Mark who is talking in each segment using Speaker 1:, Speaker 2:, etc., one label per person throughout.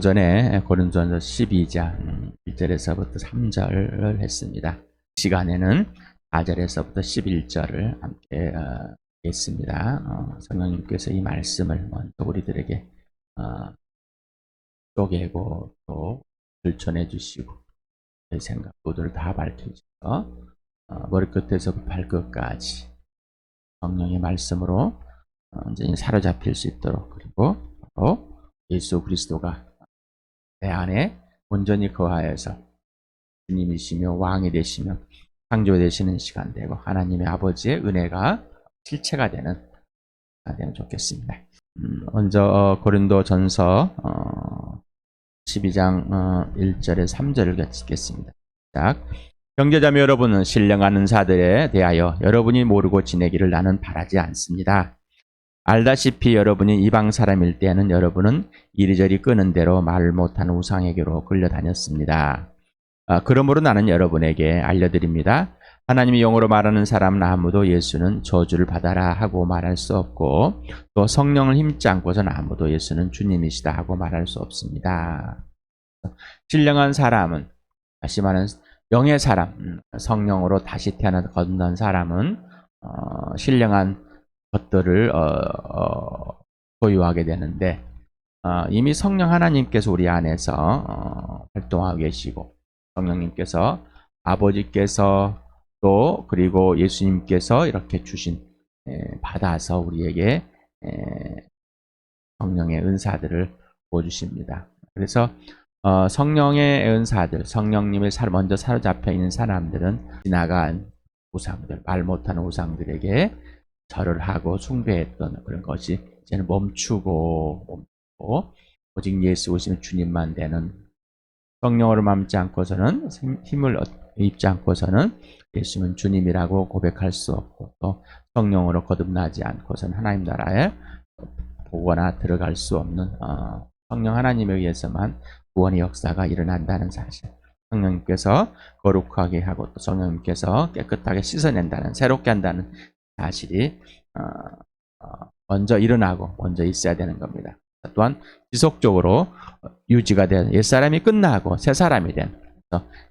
Speaker 1: 오전에 고린도전서 12장 1절에서부터 3절을 했습니다. 시간에는 4절에서부터 11절을 함께 어, 했습니다. 어, 성령님께서 이 말씀을 먼저 우리들에게 어, 쪼개고 또 들춰내 주시고 내 생각 모두를 다 밝혀주셔서 어, 머리끝에서부터 발끝까지 성령의 말씀으로 어, 완전히 사로잡힐 수 있도록 그리고 바로 예수 그리스도가 내 안에 온전히 거하여서 주님이시며 왕이 되시며 창조 되시는 시간 되고 하나님의 아버지의 은혜가 실체가 되는 되면 좋겠습니다. 음, 먼저 어, 고린도 전서 어, 12장 어, 1절에 3절을 같이 읽겠습니다. 시작. 형제자매 여러분은 신령하는 사들에 대하여 여러분이 모르고 지내기를 나는 바라지 않습니다. 알다시피 여러분이 이방 사람일 때에는 여러분은 이리저리 끄는 대로 말 못하는 우상에게로 끌려다녔습니다. 아, 그러므로 나는 여러분에게 알려드립니다. 하나님이 영어로 말하는 사람은 아무도 예수는 저주를 받아라 하고 말할 수 없고 또 성령을 힘지 않고서는 아무도 예수는 주님이시다 하고 말할 수 없습니다. 신령한 사람은 다시 말하는 영의 사람, 음, 성령으로 다시 태어나 건넌 사람은 어, 신령한 것들을 어, 어, 소유하게 되는데 어, 이미 성령 하나님께서 우리 안에서 어, 활동하고 계시고 성령님께서 아버지께서 또 그리고 예수님께서 이렇게 주신 에, 받아서 우리에게 에, 성령의 은사들을 보여주십니다. 그래서 어, 성령의 은사들, 성령님의 살 먼저 사로잡혀 있는 사람들은 지나간 우상들, 말 못하는 우상들에게 절을 하고 숭배했던 그런 것이 이제는 멈추고 멈추고 오직 예수 오시는 주님만 되는 성령으로 맘지 않고서는 힘을 입지 않고서는 예수는 주님이라고 고백할 수 없고 또 성령으로 거듭나지 않고서는 하나님 나라에 보거나 들어갈 수 없는 어, 성령 하나님에 의해서만 구원의 역사가 일어난다는 사실. 성령님께서 거룩하게 하고 또 성령님께서 깨끗하게 씻어낸다는 새롭게 한다는 사실이 어, 어, 먼저 일어나고 먼저 있어야 되는 겁니다. 또한 지속적으로 유지가 된 옛사람이 끝나고 새 사람이 된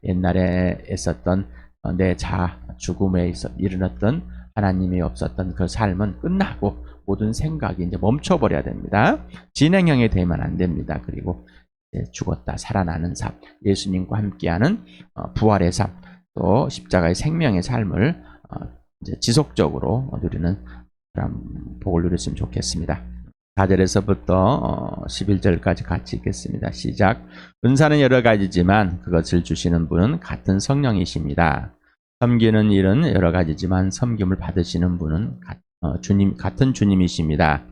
Speaker 1: 옛날에 있었던 어, 내자 죽음에 있어 일어났던 하나님이 없었던 그 삶은 끝나고 모든 생각이 이제 멈춰버려야 됩니다. 진행형이 되면 안 됩니다. 그리고 죽었다 살아나는 삶, 예수님과 함께하는 어, 부활의 삶, 또 십자가의 생명의 삶을 지속적으로 누리는 그런 복을 누렸으면 좋겠습니다. 4절에서부터 11절까지 같이 읽겠습니다. 시작. 은사는 여러 가지지만 그것을 주시는 분은 같은 성령이십니다. 섬기는 일은 여러 가지지만 섬김을 받으시는 분은 어, 주님 같은 주님이십니다.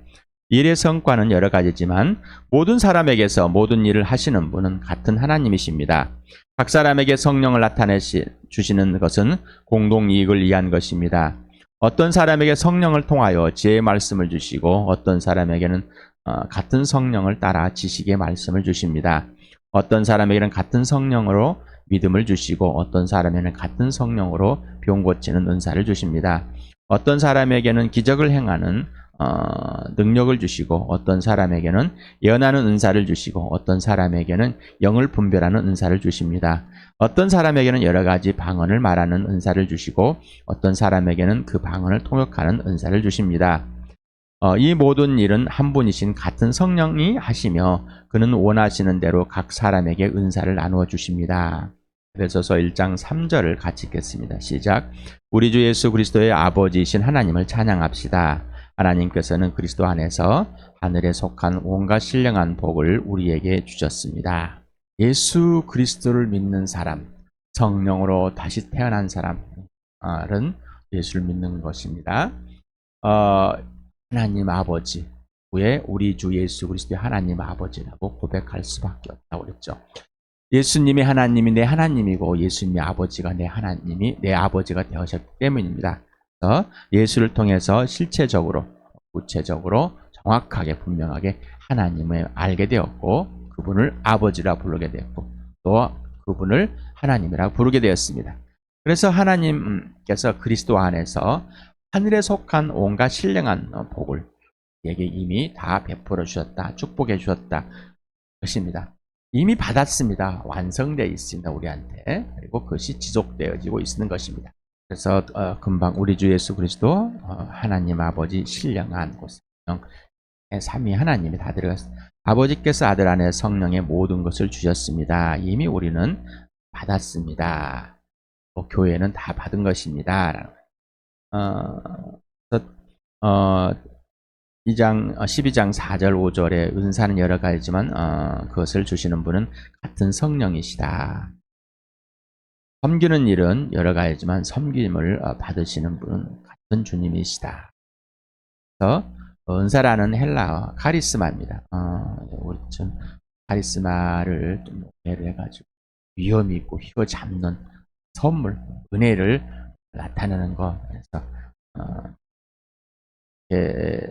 Speaker 1: 일의 성과는 여러 가지지만 모든 사람에게서 모든 일을 하시는 분은 같은 하나님이십니다. 각 사람에게 성령을 나타내 주시는 것은 공동 이익을 위한 것입니다. 어떤 사람에게 성령을 통하여 지혜의 말씀을 주시고 어떤 사람에게는 어, 같은 성령을 따라 지식의 말씀을 주십니다. 어떤 사람에게는 같은 성령으로 믿음을 주시고 어떤 사람에게는 같은 성령으로 병 고치는 은사를 주십니다. 어떤 사람에게는 기적을 행하는 어, 능력을 주시고 어떤 사람에게는 예언하는 은사를 주시고 어떤 사람에게는 영을 분별하는 은사를 주십니다. 어떤 사람에게는 여러 가지 방언을 말하는 은사를 주시고 어떤 사람에게는 그 방언을 통역하는 은사를 주십니다. 어, 이 모든 일은 한 분이신 같은 성령이 하시며 그는 원하시는 대로 각 사람에게 은사를 나누어 주십니다. 그래서서 1장 3절을 같이 읽겠습니다. 시작. 우리 주 예수 그리스도의 아버지이신 하나님을 찬양합시다. 하나님께서는 그리스도 안에서 하늘에 속한 온갖 신령한 복을 우리에게 주셨습니다. 예수 그리스도를 믿는 사람, 성령으로 다시 태어난 사람은 예수를 믿는 것입니다. 어, 하나님 아버지, 후에 우리 주 예수 그리스도의 하나님 아버지라고 고백할 수밖에 없다고 그랬죠. 예수님이 하나님이 내 하나님이고 예수님의 아버지가 내 하나님이 내 아버지가 되었기 때문입니다. 예수를 통해서 실체적으로 구체적으로 정확하게 분명하게 하나님을 알게 되었고 그분을 아버지라 부르게 되었고 또 그분을 하나님이라 부르게 되었습니다. 그래서 하나님께서 그리스도 안에서 하늘에 속한 온갖 신령한 복을 에게 이미 다 베풀어 주셨다, 축복해 주셨다 것입니다. 이미 받았습니다. 완성되어 있습니다. 우리한테. 그리고 그것이 지속되어지고 있는 것입니다. 그래서 어, 금방 우리 주 예수 그리스도 어, 하나님 아버지 신령한 그 성령의 삼위 하나님이 다 들어갔습니다. 아버지께서 아들 안에 성령의 모든 것을 주셨습니다. 이미 우리는 받았습니다. 뭐 교회는 다 받은 것입니다. 어, 어, 2장, 12장 4절, 5절에 은사는 여러 가지지만, 어, 그것을 주시는 분은 같은 성령이시다. 섬기는 일은 여러 가지지만, 섬김을 어, 받으시는 분은 같은 주님이시다. 그래서, 은사라는 헬라어, 카리스마입니다. 어, 우리 좀, 카리스마를 좀 오해를 해가지고, 위험 있고 휘어잡는 선물, 은혜를 나타내는 거. 그래서, 어, 예,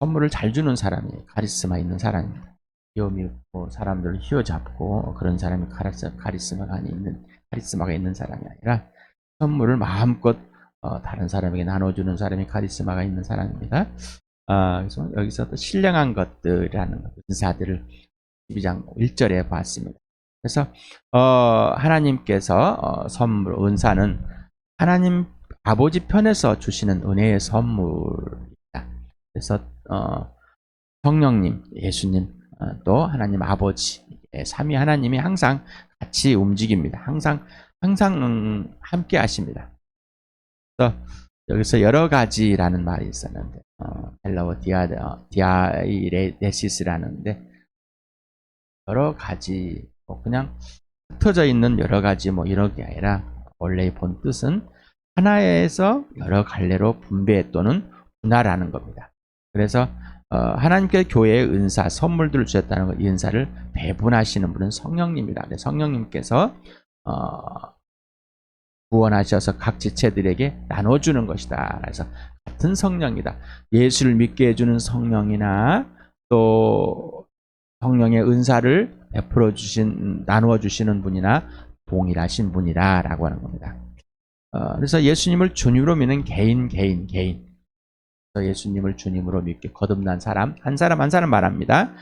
Speaker 1: 선물을 잘 주는 사람이 카리스마 있는 사람입니다. 위험이 있고 사람들을 휘어잡고 그런 사람이 카리스, 카리스마가 있는 카리스마가 있는 사람이 아니라 선물을 마음껏 어, 다른 사람에게 나눠주는 사람이 카리스마가 있는 사람입니다. 아, 그래서 여기서 또 신령한 것들이라는 것, 은사들을 12장 1절에 봤습니다. 그래서 어, 하나님께서 어, 선물 은사는 하나님 아버지 편에서 주시는 은혜의 선물입니다. 그래서 어, 성령님, 예수님, 어, 또 하나님 아버지, 예, 삼위 하나님이 항상 같이 움직입니다. 항상 항상 음, 함께 하십니다. 그래서 여기서 여러 가지라는 말이 있었는데 어, 헬라어 디아 어, 디아이레시스라는데 여러 가지 뭐 그냥 흩어져 있는 여러 가지 뭐 이런 게 아니라 원래의 본 뜻은 하나에서 여러 갈래로 분배 또는 분할하는 겁니다. 그래서 어, 하나님께 교회의 은사, 선물들을 주셨다는 것, 이 은사를 배분하시는 분은 성령님이다. 성령님께서 어, 구원하셔서 각 지체들에게 나눠주는 것이다. 그래서 같은 성령이다. 예수를 믿게 해주는 성령이나 또 성령의 은사를 베풀어 주신, 나누어 주시는 분이나 동일하신 분이다라고 하는 겁니다. 어, 그래서 예수님을 주님으로 믿는 개인, 개인, 개인. 그래서 예수님을 주님으로 믿게 거듭난 사람, 한 사람 한 사람 말합니다.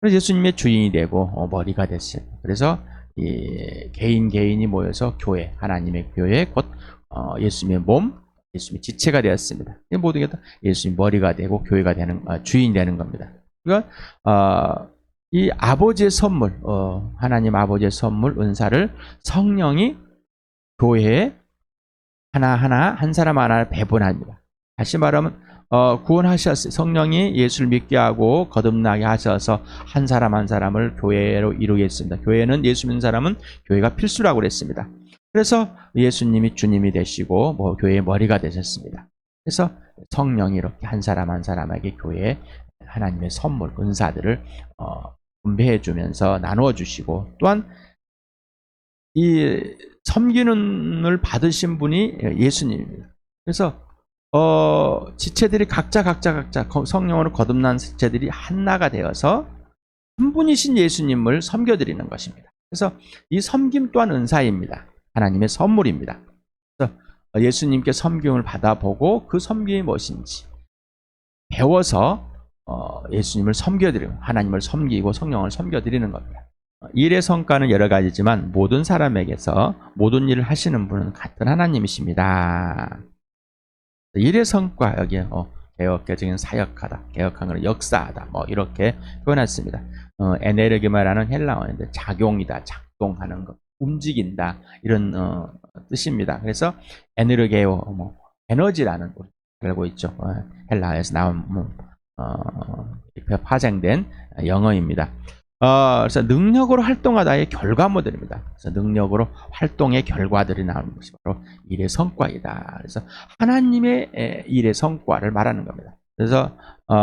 Speaker 1: 그래서 예수님의 주인이 되고 어, 머리가 됐어요. 그래서 이 개인 개인이 모여서 교회, 하나님의 교회, 곧 어, 예수님의 몸, 예수님의 지체가 되었습니다. 이 모든 게 다 예수님 머리가 되고 교회가 되는 어, 주인이 되는 겁니다. 그러니까 어, 이 아버지의 선물, 어, 하나님 아버지의 선물, 은사를 성령이 교회에 하나하나 한 사람 하나를 배분합니다. 다시 말하면 어, 구원하셨어요. 성령이 예수를 믿게 하고 거듭나게 하셔서 한 사람 한 사람을 교회로 이루겠습니다. 교회는 예수 믿는 사람은 교회가 필수라고 그랬습니다. 그래서 예수님이 주님이 되시고 뭐 교회의 머리가 되셨습니다. 그래서 성령이 이렇게 한 사람 한 사람에게 교회에 하나님의 선물, 은사들을 어, 분배해 주면서 나누어 주시고 또한 이 섬기는을 받으신 분이 예수님입니다. 그래서 어, 지체들이 각자 각자 각자 성령으로 거듭난 지체들이 하나가 되어서 한 분이신 예수님을 섬겨드리는 것입니다. 그래서 이 섬김 또한 은사입니다. 하나님의 선물입니다. 그래서 예수님께 섬김을 받아보고 그 섬김이 무엇인지 배워서 어, 예수님을 섬겨드리고 하나님을 섬기고 성령을 섬겨드리는 겁니다. 일의 성과는 여러 가지지만 모든 사람에게서 모든 일을 하시는 분은 같은 하나님이십니다. 일의 성과 여기에 어, 개혁개적인 사역하다, 개혁한 것은 역사하다, 뭐 이렇게 표현했습니다. 어, 에네르기 말하는 헬라어인데 작용이다, 작동하는 것, 움직인다 이런 어, 뜻입니다. 그래서 에네르게오, 뭐 에너지라는 우리 알고 있죠. 어, 헬라에서 나온 뭐, 어, 파생된 영어입니다. 어, 그래서 능력으로 활동하다의 결과물들입니다. 그래서 능력으로 활동의 결과들이 나오는 것이 바로 일의 성과이다. 그래서 하나님의 일의 성과를 말하는 겁니다. 그래서 어,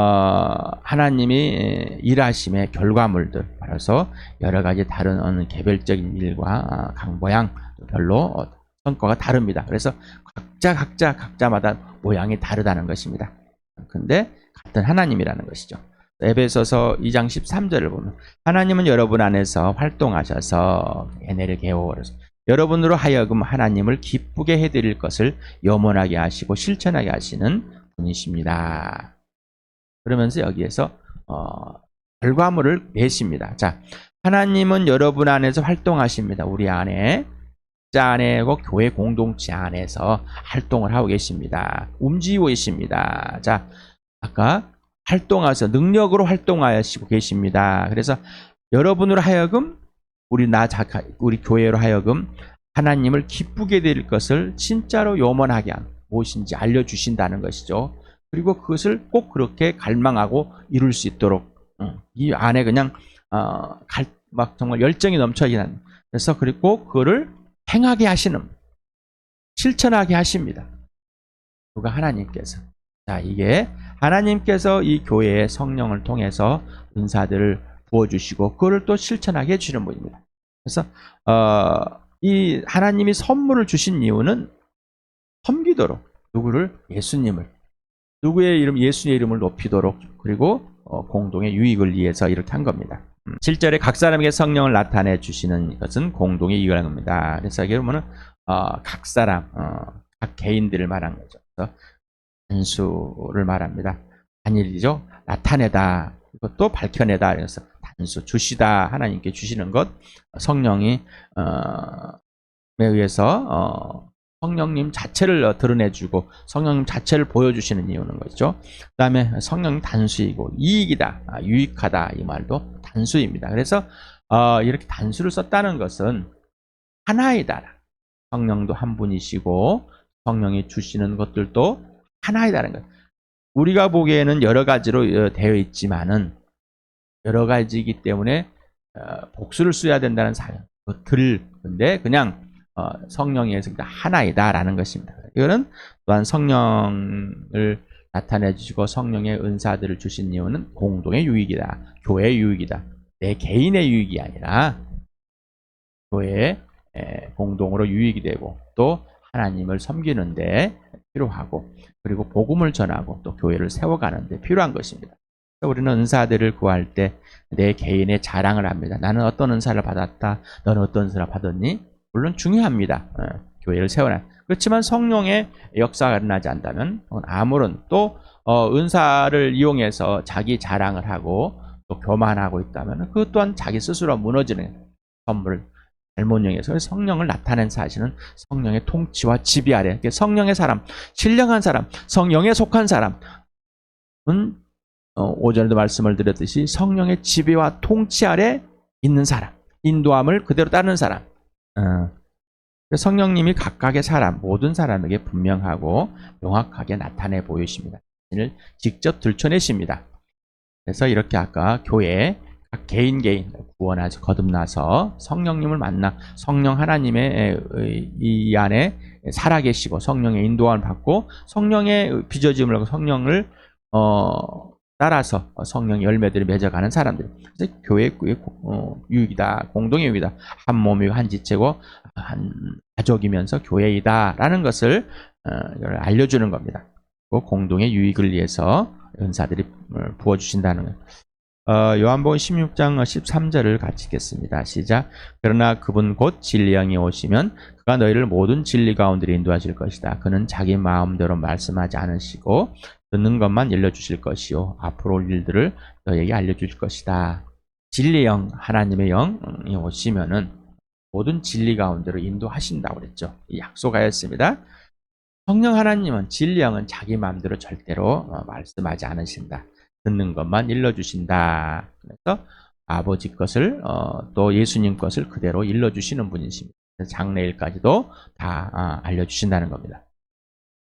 Speaker 1: 하나님이 일하심의 결과물들, 그래서 여러 가지 다른 어느 개별적인 일과 각 모양 별로 성과가 다릅니다. 그래서 각자 각자 각자마다 모양이 다르다는 것입니다. 근데 같은 하나님이라는 것이죠. 에베소서 2장 13절을 보면 하나님은 여러분 안에서 활동하셔서 에네를 개워 여러분으로 하여금 하나님을 기쁘게 해드릴 것을 염원하게 하시고 실천하게 하시는 분이십니다. 그러면서 여기에서 어, 결과물을 내십니다. 자, 하나님은 여러분 안에서 활동하십니다. 우리 안에. 자 안에고 교회 공동체 안에서 활동을 하고 계십니다. 움직이고 계십니다. 자, 아까 활동하셔 능력으로 활동하시고 계십니다. 그래서 여러분으로 하여금 우리 나 자가 우리 교회로 하여금 하나님을 기쁘게 될 것을 진짜로 요원하게 한 무엇인지 알려 주신다는 것이죠. 그리고 그것을 꼭 그렇게 갈망하고 이룰 수 있도록 음, 이 안에 그냥 어, 갈, 막 정말 열정이 넘쳐지는 그래서 그리고 그거를 행하게 하시는 실천하게 하십니다. 누가 하나님께서 자 이게 하나님께서 이 교회의 성령을 통해서 은사들을 부어주시고 그거를 또 실천하게 해주시는 분입니다. 그래서 어, 이 하나님이 선물을 주신 이유는 섬기도록 누구를 예수님을 누구의 이름 예수의 이름을 높이도록 그리고 어, 공동의 유익을 위해서 이렇게 한 겁니다. 음, 7절에 각 사람에게 성령을 나타내 주시는 것은 공동의 이익을 한 겁니다. 그래서 이게 보면은 어, 각 사람, 어, 각 개인들을 말한 거죠. 그래서 단수를 말합니다. 단일이죠. 나타내다. 이것도 밝혀내다. 그래서 단수 주시다. 하나님께 주시는 것 성령이 어, 에 의해서 어, 성령님 자체를 어, 드러내주고 성령님 자체를 보여주시는 이유는 거죠. 그 다음에 성령 단수이고 이익이다, 아, 유익하다 이 말도 단수입니다. 그래서 어, 이렇게 단수를 썼다는 것은 하나이다. 성령도 한 분이시고 성령이 주시는 것들도 하나이다는 것. 우리가 보기에는 여러 가지로 어, 되어 있지만은 여러 가지이기 때문에 어, 복수를 써야 된다는 사연. 들 근데 그냥 어, 성령에서 하나이다라는 것입니다. 이거는 또한 성령을 나타내 주시고 성령의 은사들을 주신 이유는 공동의 유익이다. 교회의 유익이다. 내 개인의 유익이 아니라 교회의 에, 공동으로 유익이 되고 또 하나님을 섬기는데 필요하고 그리고 복음을 전하고 또 교회를 세워가는 데 필요한 것입니다. 우리는 은사들을 구할 때 내 개인의 자랑을 합니다. 나는 어떤 은사를 받았다. 너는 어떤 은사를 받았니? 물론 중요합니다. 어, 교회를 세워라. 그렇지만 성령의 역사가 일어나지 않다면 아무런 또 어, 은사를 이용해서 자기 자랑을 하고 또 교만하고 있다면 그것 또한 자기 스스로 무너지는 선물 잘못용해서 성령을 나타낸 사실은 성령의 통치와 지배 아래 성령의 사람, 신령한 사람, 성령에 속한 사람은 어, 오전에도 말씀을 드렸듯이 성령의 지배와 통치 아래 있는 사람, 인도함을 그대로 따르는 사람. 어, 성령님이 각각의 사람, 모든 사람에게 분명하고 명확하게 나타내 보이십니다. 을 직접 들춰내십니다. 그래서 이렇게 아까 교회 각 개인 개인 구원하서 거듭나서 성령님을 만나 성령 하나님의 이 안에 살아계시고 성령의 인도함을 받고 성령의 빚어짐을 하고 성령을 어, 따라서 성령 열매들을 맺어가는 사람들. 그래서 교회의 어, 유익이다, 공동의 유익이다, 한 몸이고 한 지체고 한 가족이면서 교회이다라는 것을 어, 알려주는 겁니다. 공동의 유익을 위해서 은사들이 부어주신다는 것. 어, 요한복음 16장 13절을 같이 읽겠습니다. 시작. 그러나 그분 곧 진리 양이 오시면 그가 너희를 모든 진리 가운데로 인도하실 것이다. 그는 자기 마음대로 말씀하지 않으시고 듣는 것만 일러주실 것이요. 앞으로 올 일들을 너에게 알려주실 것이다. 진리 영, 하나님의 영이 오시면은 모든 진리 가운데로 인도하신다고 그랬죠. 약속하였습니다. 성령 하나님은 진리 영은 자기 마음대로 절대로 어, 말씀하지 않으신다. 듣는 것만 일러주신다. 그래서 아버지 것을 어, 또 예수님 것을 그대로 일러주시는 분이십니다. 장래일까지도 다 아, 알려주신다는 겁니다.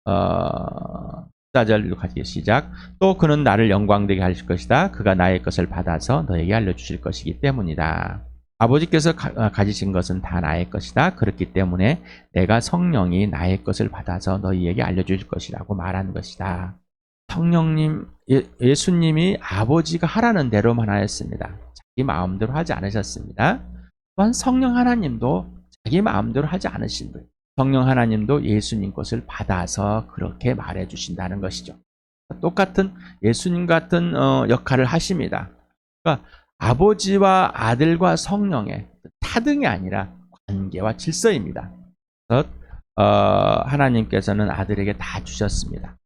Speaker 1: 어, 14절로 가지 시작. 또 그는 나를 영광되게 하실 것이다. 그가 나의 것을 받아서 너에게 알려주실 것이기 때문이다. 아버지께서 가, 지신 것은 다 나의 것이다. 그렇기 때문에 내가 성령이 나의 것을 받아서 너희에게 알려주실 것이라고 말하는 것이다. 성령님, 예, 수님이 아버지가 하라는 대로만 하였습니다. 자기 마음대로 하지 않으셨습니다. 또한 성령 하나님도 자기 마음대로 하지 않으신 분. 성령 하나님도 예수님 것을 받아서 그렇게 말해 주신다는 것이죠. 똑같은 예수님 같은 어, 역할을 하십니다. 그러니까 아버지와 아들과 성령의 타등이 아니라 관계와 질서입니다. 그래서 어, 하나님께서는 아들에게 다 주셨습니다.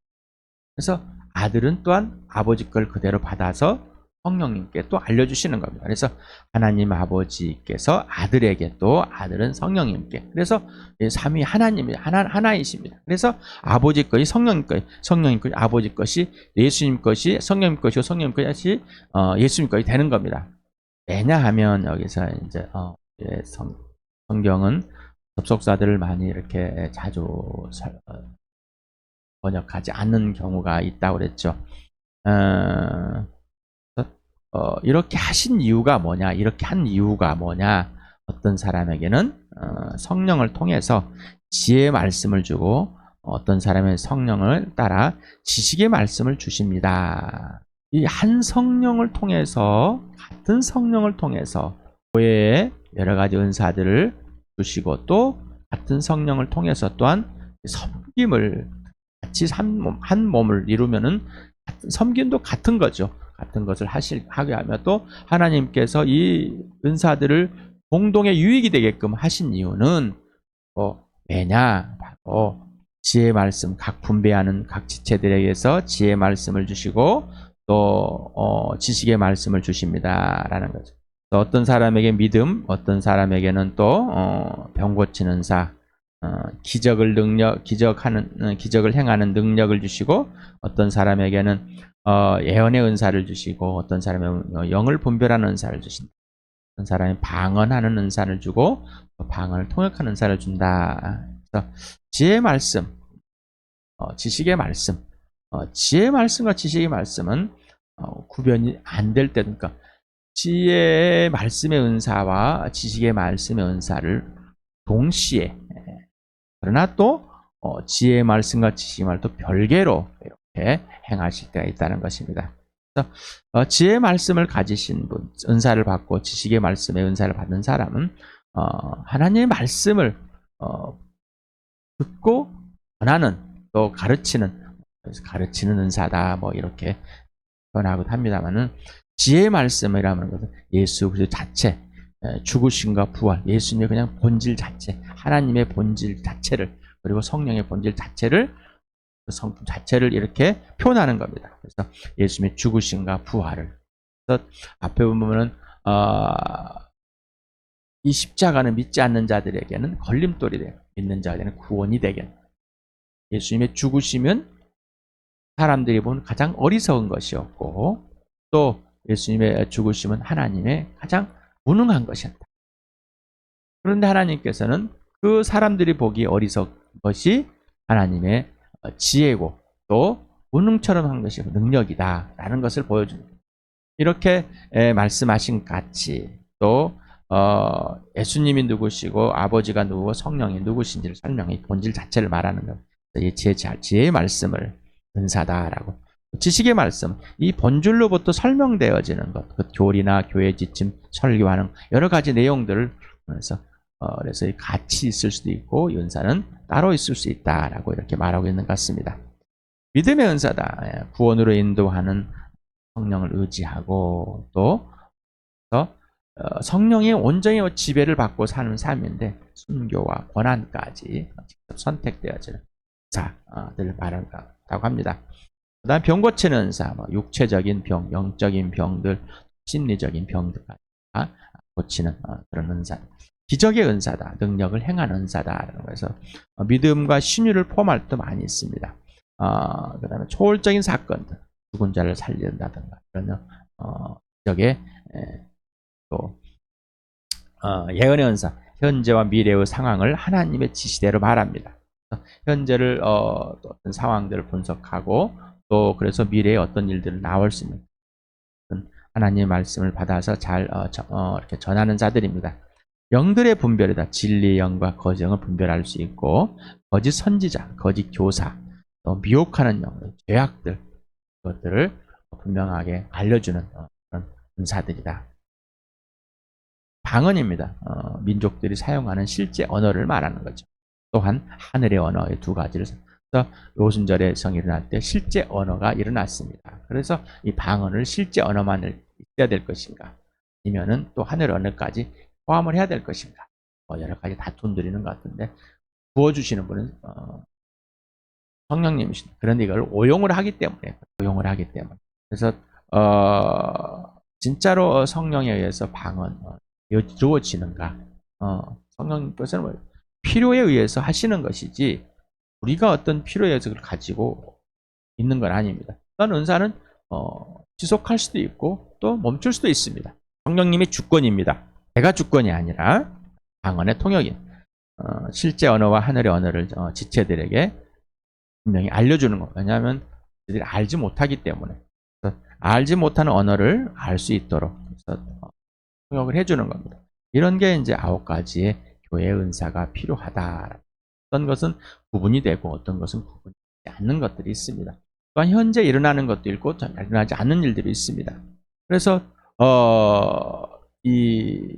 Speaker 1: 그래서 아들은 또한 아버지 걸 그대로 받아서 성령님께 또 알려주시는 겁니다. 그래서 하나님 아버지께서 아들에게 또 아들은 성령님께 그래서 이 삼위 하나님이 하나 하나이십니다. 그래서 아버지 것이 성령님 것, 성령님 것이 아버지 것이 예수님 것이 성령님 것이고 성령님 것이 어, 예수님 것이 되는 겁니다. 왜냐하면 여기서 이제 어, 예, 성, 성경은 접속사들을 많이 이렇게 자주 설- 어, 번역하지 않는 경우가 있다고 그랬죠. 어, 어, 이렇게 하신 이유가 뭐냐? 이렇게 한 이유가 뭐냐? 어떤 사람에게는 어, 성령을 통해서 지혜의 말씀을 주고 어떤 사람의 성령을 따라 지식의 말씀을 주십니다. 이 한 성령을 통해서 같은 성령을 통해서 교회에 여러 가지 은사들을 주시고 또 같은 성령을 통해서 또한 섬김을 같이 한, 몸, 한 몸을 이루면은 섬김도 같은 거죠. 같은 것을 하실 하게 하며 또 하나님께서 이 은사들을 공동의 유익이 되게끔 하신 이유는 뭐 왜냐 바로 지혜 말씀 각 분배하는 각 지체들에게서 지혜 말씀을 주시고 또 어, 지식의 말씀을 주십니다라는 거죠. 또 어떤 사람에게 믿음, 어떤 사람에게는 또 어, 병 고치는 사, 어, 기적을 능력, 기적하는 어, 기적을 행하는 능력을 주시고 어떤 사람에게는 어, 예언의 은사를 주시고 어떤 사람은 어, 영을 분별하는 은사를 주신다. 어떤 사람이 방언하는 은사를 주고 또 방언을 통역하는 은사를 준다. 그래서 지혜의 말씀, 어, 지식의 말씀, 어, 지혜의 말씀과 지식의 말씀은 어, 구별이 안 될 때, 그러니까 지혜의 말씀의 은사와 지식의 말씀의 은사를 동시에 예, 그러나 또 어, 지혜의 말씀과 지식의 말도 별개로 이렇게 행하실 때가 있다는 것입니다. 그래서 어, 지혜의 말씀을 가지신 분, 은사를 받고 지식의 말씀의 은사를 받는 사람은 어, 하나님의 말씀을 어, 듣고 전하는 또 가르치는 그래서 가르치는 은사다 뭐 이렇게 표현하기도 합니다만은 지혜의 말씀이라는 것은 예수 그리스도 자체 에, 죽으심과 부활 예수님의 그냥 본질 자체 하나님의 본질 자체를 그리고 성령의 본질 자체를 그 성품 자체를 이렇게 표현하는 겁니다. 그래서 예수님의 죽으심과 부활을 그래서 앞에 보면은 어, 이 십자가는 믿지 않는 자들에게는 걸림돌이 되고 믿는 자에게는 구원이 되겠다. 예수님의 죽으심은 사람들이 본 가장 어리석은 것이었고 또 예수님의 죽으심은 하나님의 가장 무능한 것이었다. 그런데 하나님께서는 그 사람들이 보기 어리석은 것이 하나님의 어, 지혜고 또 무능처럼 한 것이 능력이다 라는 것을 보여줍니다. 이렇게 에, 말씀하신 같이 또 어, 예수님이 누구시고 아버지가 누구고 성령이 누구신지를 설명해 본질 자체를 말하는 것. 이 지혜, 지혜의 말씀을 은사다라고. 지식의 말씀, 이 본줄로부터 설명되어지는 것, 그 교리나 교회 지침, 설교하는 여러 가지 내용들을 그래서 어, 그래서 같이 있을 수도 있고 이 은사는 따로 있을 수 있다라고 이렇게 말하고 있는 것 같습니다. 믿음의 은사다. 예, 구원으로 인도하는 성령을 의지하고 또 어, 성령의 온전히 지배를 받고 사는 삶인데 순교와 권한까지 직접 선택되어지는 자들 말한다고 합니다. 그다음 병 고치는 은사, 뭐 육체적인 병, 영적인 병들, 심리적인 병들까지 다 고치는 어, 그런 은사. 기적의 은사다, 능력을 행하는 은사다. 그래서 어, 믿음과 신유를 포함할 때 많이 있습니다. 어, 그다음에 초월적인 사건들, 죽은 자를 살린다든가 그런 어, 기적의 에, 또 어, 예언의 은사, 현재와 미래의 상황을 하나님의 지시대로 말합니다. 현재를 어, 또 어떤 상황들을 분석하고 또 그래서 미래에 어떤 일들을 나올 수 있는 하나님의 말씀을 받아서 잘 어, 저, 어, 이렇게 전하는 자들입니다. 영들의 분별이다. 진리의 영과 거짓 영을 분별할 수 있고 거짓 선지자, 거짓 교사, 또 미혹하는 영, 죄악들 그것들을 분명하게 알려주는 어, 그런 은사들이다. 방언입니다. 어, 민족들이 사용하는 실제 언어를 말하는 거죠. 또한 하늘의 언어의 두 가지를 그래서 요순절의 성이 일어날 때 실제 언어가 일어났습니다. 그래서 이 방언을 실제 언어만 있어야 될 것인가 아니면은 또 하늘 언어까지 포함을 해야 될 것인가 뭐 여러 가지 다툼들이 있는 것 같은데 부어주시는 분은 어, 성령님이신 그런데 이걸 오용을 하기 때문에 오용을 하기 때문에 그래서 어, 진짜로 어, 성령에 의해서 방언 어, 이루어지는가? 어, 성령께서는 뭐 필요에 의해서 하시는 것이지 우리가 어떤 의해서 그걸 가지고 있는 건 아닙니다. 어떤 은사는 어, 지속할 수도 있고 또 멈출 수도 있습니다. 성령님이 주권입니다. 내가 주권이 아니라 방언의 통역인 어, 실제 언어와 하늘의 언어를 어, 지체들에게 분명히 알려주는 거. 왜냐하면 그들이 알지 못하기 때문에 알지 못하는 언어를 알 수 있도록 어, 통역을 해주는 겁니다. 이런 게 이제 아홉 가지의 교회 은사가 필요하다. 어떤 것은 구분이 되고 어떤 것은 구분되지 않는 것들이 있습니다. 또한 현재 일어나는 것도 있고 전 일어나지 않는 일들이 있습니다. 그래서 어, 이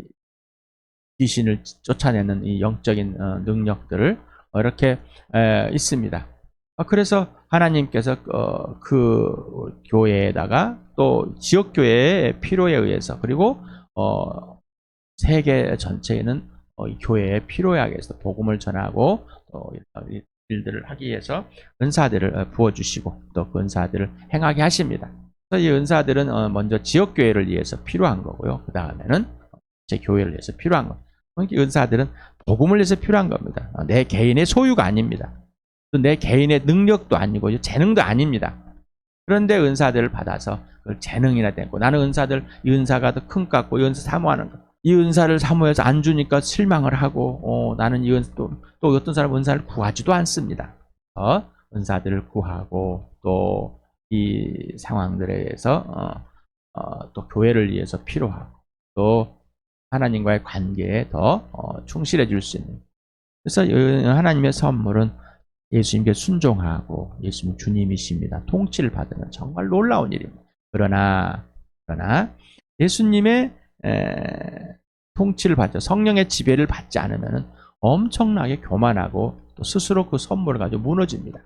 Speaker 1: 귀신을 쫓아내는 이 영적인 어, 능력들을 이렇게 에, 있습니다. 어, 그래서 하나님께서 어, 그 교회에다가 또 지역 교회의 필요에 의해서 그리고 어, 세계 전체에는 어, 이 교회의 필요에 의해서 복음을 전하고 또 이런 일들을 하기 위해서 은사들을 어, 부어주시고 또 그 은사들을 행하게 하십니다. 이 은사들은 어, 먼저 지역 교회를 위해서 필요한 거고요. 그 다음에는 제 교회를 위해서 필요한 거. 이 은사들은 복음을 위해서 필요한 겁니다. 어, 내 개인의 소유가 아닙니다. 또 내 개인의 능력도 아니고 재능도 아닙니다. 그런데 은사들을 받아서 재능이나 되고 나는 은사들 이 은사가 더 큰 것 같고 이 은사 사모하는 거. 이 은사를 사모해서 안 주니까 실망을 하고 어, 나는 이 은사 또, 또 어떤 사람은 은사를 구하지도 않습니다. 어, 은사들을 구하고 또 이 상황들에 의해서 어, 어, 또 교회를 위해서 필요하고 또 하나님과의 관계에 더 어, 충실해질 수 있는 그래서 이 하나님의 선물은 예수님께 순종하고 예수님 주님이십니다. 통치를 받으면 정말 놀라운 일입니다. 그러나 그러나 예수님의 에, 통치를 받죠. 성령의 지배를 받지 않으면 엄청나게 교만하고 또 스스로 그 선물을 가지고 무너집니다.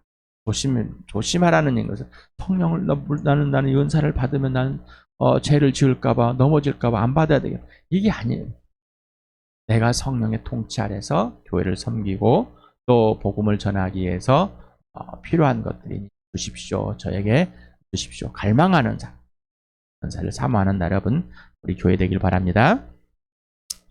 Speaker 1: 조심 조심하라는 것은 성령을 너- 나는 나는 이 은사를 받으면 나는 어, 죄를 지을까봐 넘어질까봐 안 받아야 되겠. 이게 아니에요. 내가 성령의 통치 아래서 교회를 섬기고 또 복음을 전하기 위해서 어, 필요한 것들이 주십시오. 저에게 주십시오. 갈망하는 자, 은사를 사모하는 여러분 우리 교회 되길 바랍니다.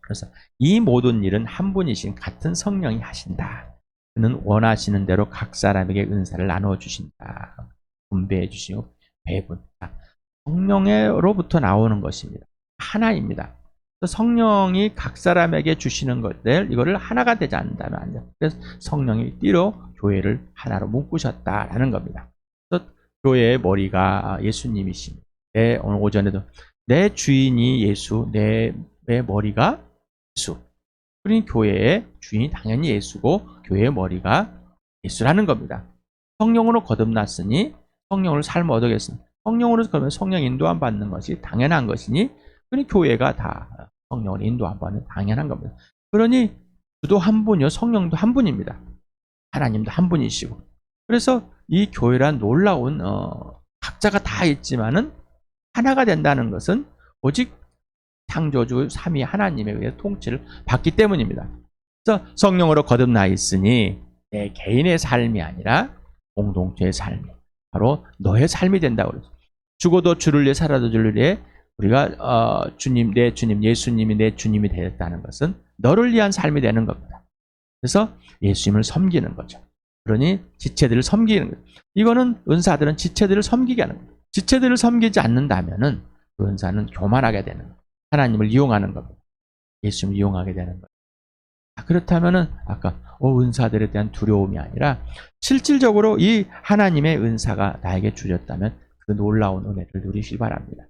Speaker 1: 그래서 이 모든 일은 한 분이신 같은 성령이 하신다. 그는 원하시는 대로 각 사람에게 은사를 나누어 주신다. 분배해 주시고 배분. 자, 성령으로부터 나오는 것입니다. 하나입니다. 성령이 각 사람에게 주시는 것들 이거를 하나가 되지 않는다면 안 돼요. 그래서 성령이 띠로 교회를 하나로 묶으셨다라는 겁니다. 교회의 머리가 예수님이십니다. 내 오늘 오전에도 내 주인이 예수, 내, 내 머리가 예수. 그러니 교회의 주인이 당연히 예수고 교회의 머리가 예수라는 겁니다. 성령으로 거듭났으니 성령으로 삶을 얻어겠습니다. 성령으로 그러면 성령 인도함 받는 것이 당연한 것이니 그러니 교회가 다 성령을 인도함 받는 당연한 겁니다. 그러니 주도 한 분이요 성령도 한 분입니다. 하나님도 한 분이시고 그래서 이 교회란 놀라운 어, 각자가 다 있지만은 하나가 된다는 것은 오직 창조주 삼위 하나님에 의해 통치를 받기 때문입니다. 그래서 성령으로 거듭나 있으니 내 개인의 삶이 아니라 공동체의 삶이 바로 너의 삶이 된다고 그러죠. 죽어도 주를 위해 살아도 주를 위해 우리가 어, 주님 내 주님 예수님이 내 주님이 되었다는 것은 너를 위한 삶이 되는 겁니다. 그래서 예수님을 섬기는 거죠. 그러니 지체들을 섬기는 거죠. 이거는 은사들은 지체들을 섬기게 하는 거예요. 지체들을 섬기지 않는다면은 그 은사는 교만하게 되는 거예요. 하나님을 이용하는 겁니다. 예수님을 이용하게 되는 거예요. 아, 그렇다면은 아까 어, 은사들에 대한 두려움이 아니라 실질적으로 이 하나님의 은사가 나에게 주셨다면 그 놀라운 은혜를 누리시기 바랍니다.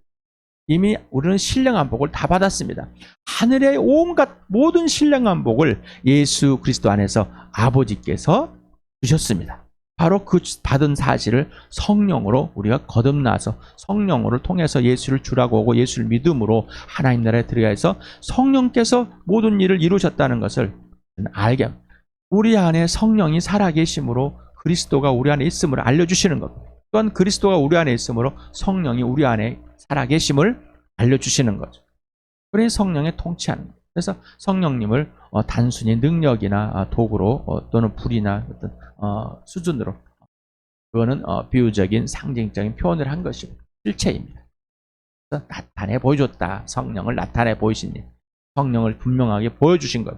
Speaker 1: 이미 우리는 신령한 복을 다 받았습니다. 하늘의 온갖 모든 신령한 복을 예수 그리스도 안에서 아버지께서 주셨습니다. 바로 그 받은 사실을 성령으로 우리가 거듭나서 성령으로 통해서 예수를 주라고 하고 예수를 믿음으로 하나님 나라에 들어가서 성령께서 모든 일을 이루셨다는 것을 알게 합니다. 우리 안에 성령이 살아계심으로 그리스도가 우리 안에 있음을 알려주시는 것. 또한 그리스도가 우리 안에 있으므로 성령이 우리 안에 살아계심을 알려주시는 거죠. 그러니 성령의 통치하는 거예요. 그래서 성령님을 어, 단순히 능력이나 어, 도구로 어, 또는 불이나 어떤 어, 수준으로 그거는 어, 비유적인 상징적인 표현을 한 것이고 실체입니다. 나타내 보여줬다. 성령을 나타내 보이신 일. 성령을 분명하게 보여주신 것.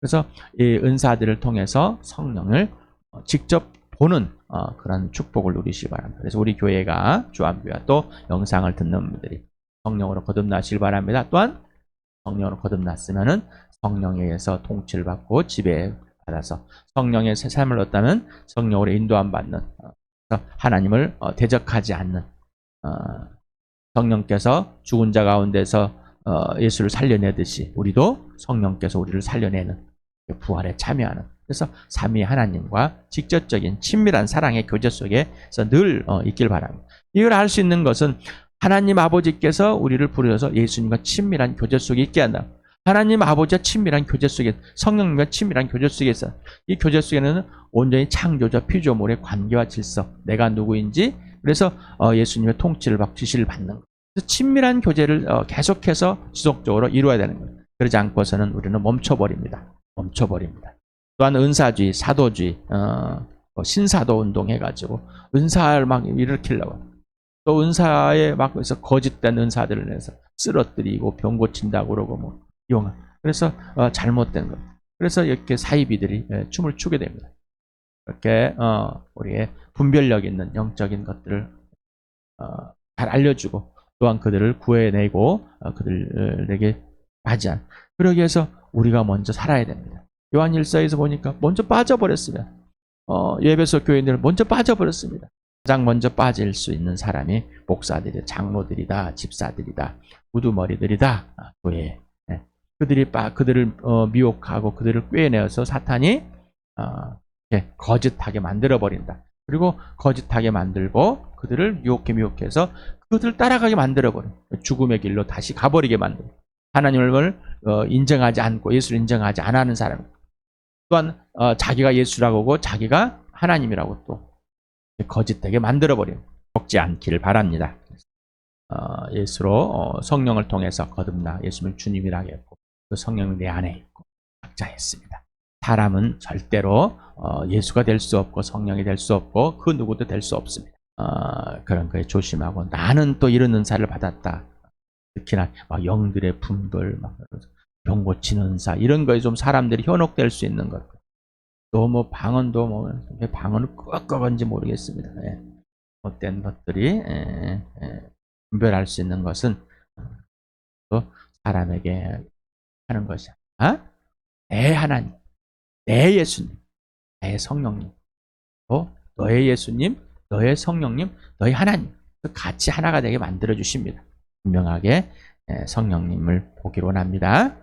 Speaker 1: 그래서 이 은사들을 통해서 성령을 어, 직접 보는 어, 그런 축복을 누리시기 바랍니다. 그래서 우리 교회가 주암교회와 또 영상을 듣는 분들이 성령으로 거듭나시길 바랍니다. 또한 성령으로 거듭났으면은 성령에 의해서 통치를 받고 지배 받아서 성령의 새 삶을 얻다면 성령으로 인도함 받는 어, 하나님을 어, 대적하지 않는 어, 성령께서 죽은 자 가운데서 어, 예수를 살려내듯이 우리도 성령께서 우리를 살려내는 부활에 참여하는 그래서 삼위 하나님과 직접적인 친밀한 사랑의 교제 속에서 늘 어, 있길 바랍니다. 이걸 알 수 있는 것은 하나님 아버지께서 우리를 부르셔서 예수님과 친밀한 교제 속에 있게 한다. 하나님 아버지와 친밀한 교제 속에 성령님과 친밀한 교제 속에서 이 교제 속에는 온전히 창조자 피조물의 관계와 질서 내가 누구인지 그래서 어, 예수님의 통치를 받고 지시를 받는 것. 그래서 친밀한 교제를 어, 계속해서 지속적으로 이루어야 되는 거예요. 그러지 않고서는 우리는 멈춰버립니다. 멈춰버립니다. 또한 은사주의, 사도주의, 어, 뭐 신사도 운동 해가지고 은사를 막 일으키려고 또 은사에 막 그래서 거짓된 은사들을 내서 쓰러뜨리고 병 고친다고 그러고 뭐 이용 그래서 어, 잘못된 것. 그래서 이렇게 사이비들이 예, 춤을 추게 됩니다. 이렇게 어, 우리의 분별력 있는 영적인 것들을 어, 잘 알려주고 또한 그들을 구해내고 어, 그들에게 맞이한 그러기 위해서 우리가 먼저 살아야 됩니다. 요한 일서에서 보니까 먼저 빠져버렸으면 어, 예배소 교인들 먼저 빠져버렸습니다. 가장 먼저 빠질 수 있는 사람이 목사들이 장로들이다, 집사들이다, 우두머리들이다. 아, 교회 예. 그들이 빠 그들을 어, 미혹하고 그들을 꿰내어서 사탄이 어, 거짓하게 만들어 버린다. 그리고 거짓하게 만들고 그들을 유혹해 미혹해서 그들 따라가게 만들어 버려. 죽음의 길로 다시 가버리게 만들어. 하나님을 어, 인정하지 않고 예수를 인정하지 않는 사람. 또한 어, 자기가 예수라고 하고 자기가 하나님이라고 또 거짓되게 만들어 버려. 먹지 않기를 바랍니다. 어, 예수로 어, 성령을 통해서 거듭나 예수를 주님이라고 했고 그 성령이 내 안에 있고 각자했습니다. 사람은 절대로 어, 예수가 될 수 없고 성령이 될 수 없고 그 누구도 될 수 없습니다. 어, 그런 거에 조심하고 나는 또 이런 은사를 받았다. 특히나 막 영들의 분별, 막 병 고치는 은사 이런 거에 좀 사람들이 현혹될 수 있는 것. 또 뭐 방언도 뭐 방언을 끄끄건지 모르겠습니다. 예. 못된 것들이 예, 예, 분별할 수 있는 것은 또 사람에게 하는 것이 아? 내 하나님, 내 예수님, 내 성령님, 또 너의 예수님, 너의 성령님, 너의 하나님 그 같이 하나가 되게 만들어 주십니다. 분명하게 예, 성령님을 보기로 합니다.